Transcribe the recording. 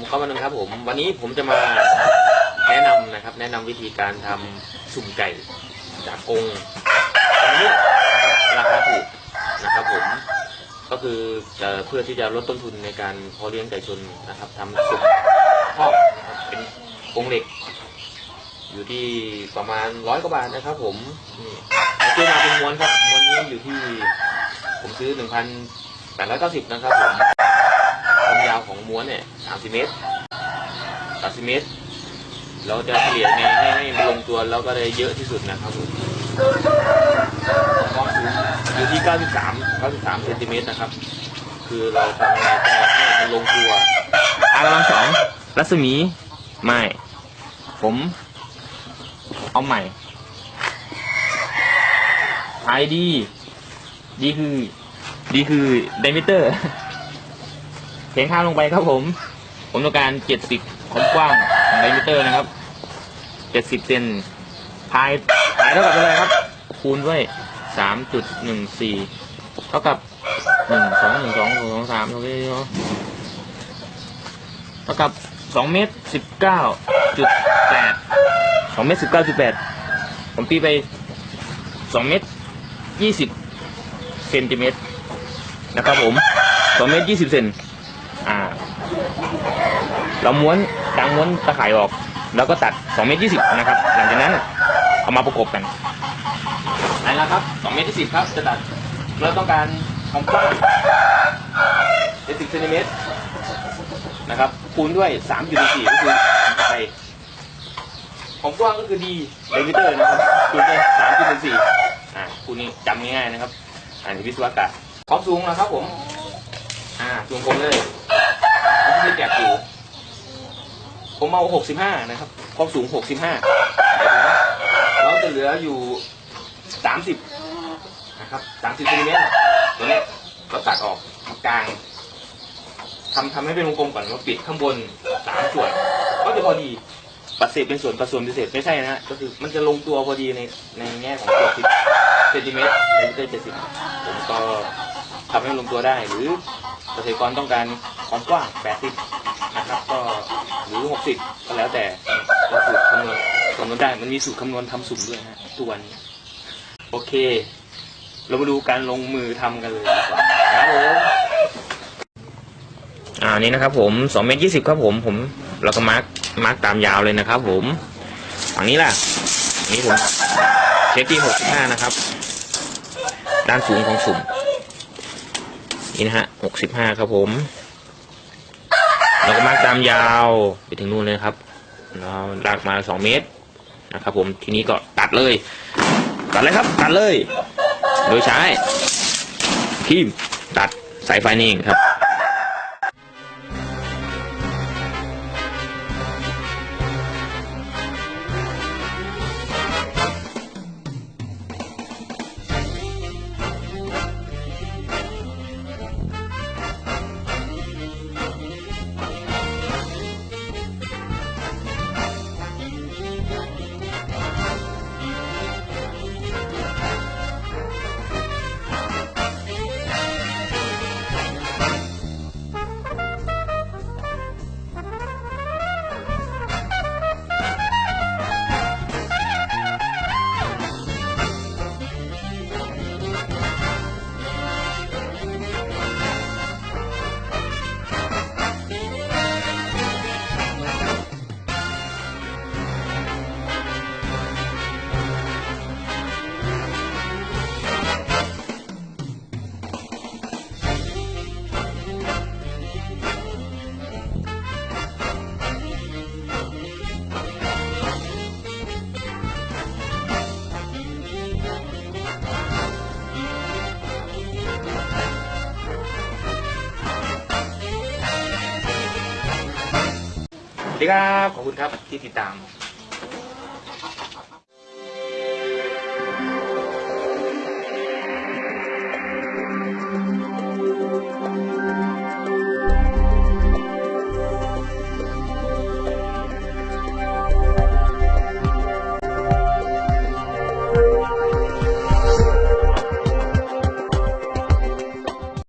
นะครับ ผม วันนี้ผมจะมาแนะนำนะครับ แนะนำวิธีการทำสุ่มไก่จากกรงอันนี้นะครับราคาถูกนะครับ ผมก็คือเอ่อเพื่อที่จะลดต้นทุนในการเพาะเลี้ยงไก่ชนนะครับทำสุ่มครอครับเป็นกรงเหล็ก อยู่ที่ประมาณร้อยกว่าบาทนะครับ ผมนี่ซื้อมาเป็นม้วนครับม้วนนี้อยู่ที่ ผมซื้อหนึ่งพันแปดร้อยเก้าสิบนะครับผม วของม้วนเนี่ยสามสิเมตรสามสิเมตร เราจะเฉลี่ยไงให้ให้มันลงตัวแล้วก็ได้เยอะที่สุดนะครับผมความสูงอยู่ที่ 93 93เซนติเมตรนะครับ คือเราทำยังไงก็ให้มันลงตัวอากำลังสองรัศมีไม่ ผม เอาใหม่ไอดีดีคือ ดีคือ ไดมิเตอร์ ขียนข้างลงไปครับผม ผมต้องการเจ็ดสิบความกว้างของไดมิเตอร์นะครับเจ็ดสิบเซนพายพายเท่ากับอะไรครับ คูณด้วยสามจุดหนึ่งสี่เท่ากับหนึ่งสองหนึ่งสองสองสามตรงนี้เนาะเท่ากับสองเมตรสิบเก้าจุดแปดสองเมตรสิบเก้าจุดแปดผมตีไปสองเมตรยี่สิบเซนติเมตรนะครับผมสองเมตรยี่สิบเซน เราม้วนกางม้วนตะข่ายออก แล้วก็ตัด2เมตร20นะครับ หลังจากนั้นเอามาประกบกันไหนแล้วครับ2เมตร20ครับจะตัดเราต้องการความกว้าง70เซนติเมตรนะครับคูณด้วย3.4ก็คือไปความกว้างก็คือดีเดมิเตอร์นะครับคูณด้วย3.4อ่าคูณนี้จำง่ายๆนะครับอ่านวิศวกรรมความสูงนะครับผม อ่าสูงผมเลยผมที่แกะอยู่ ผมเอาหกสิบห้านะครับความสูงหกสิบห้าแล้วจะเหลืออยู่สามสิบนะครับสามสิบเซนติเมตรตัวนี้ก็ตัดออกกลางทำทำให้เป็นวงกลมก่อนว่าปิดข้างบนสามส่วน ก็จะพอดีปัดเศษเป็นส่วนปัดส่วนพิเศษไม่ใช่นะฮะก็คือมันจะลงตัวพอดีในในแง่ของตัวสิบเซนติเมตรในเตอร์เจ็ดสิบผมก็ทำให้ลงตัวได้ หรือเกษตรกรต้องการความกว้างแปดสิบ นะครับก็หรือหกสิบก็แล้วแต่ก็สูตรคำนวณคำนวณได้มันมีสูตรคำนวณทำสุ่มด้วยนะทุกวันนี้โอเค เรามาดูการลงมือทำกันเลยดีกว่าครับผมอ่านี่นะครับผมสองเมตรยี่สิบครับผมผมเราก็มาร์กมาร์กตามยาวเลยนะครับผมฝั่งนี้ล่ะนี้ผมเชฟที่หกสิบห้านะครับ ด้านสูงของสุ่มนี่นะฮะหกสิบห้าครับผม เราก็มาร์กตามยาวไปถึงนู่นเลยครับเราลากมาสองเมตรนะครับ ผมทีนี้ก็ตัดเลย ตัดเลยครับ ตัดเลย โดยใช้ทีมตัดสายไฟนี่เองครับ สวัสดีครับ ขอบคุณครับที่ติดตาม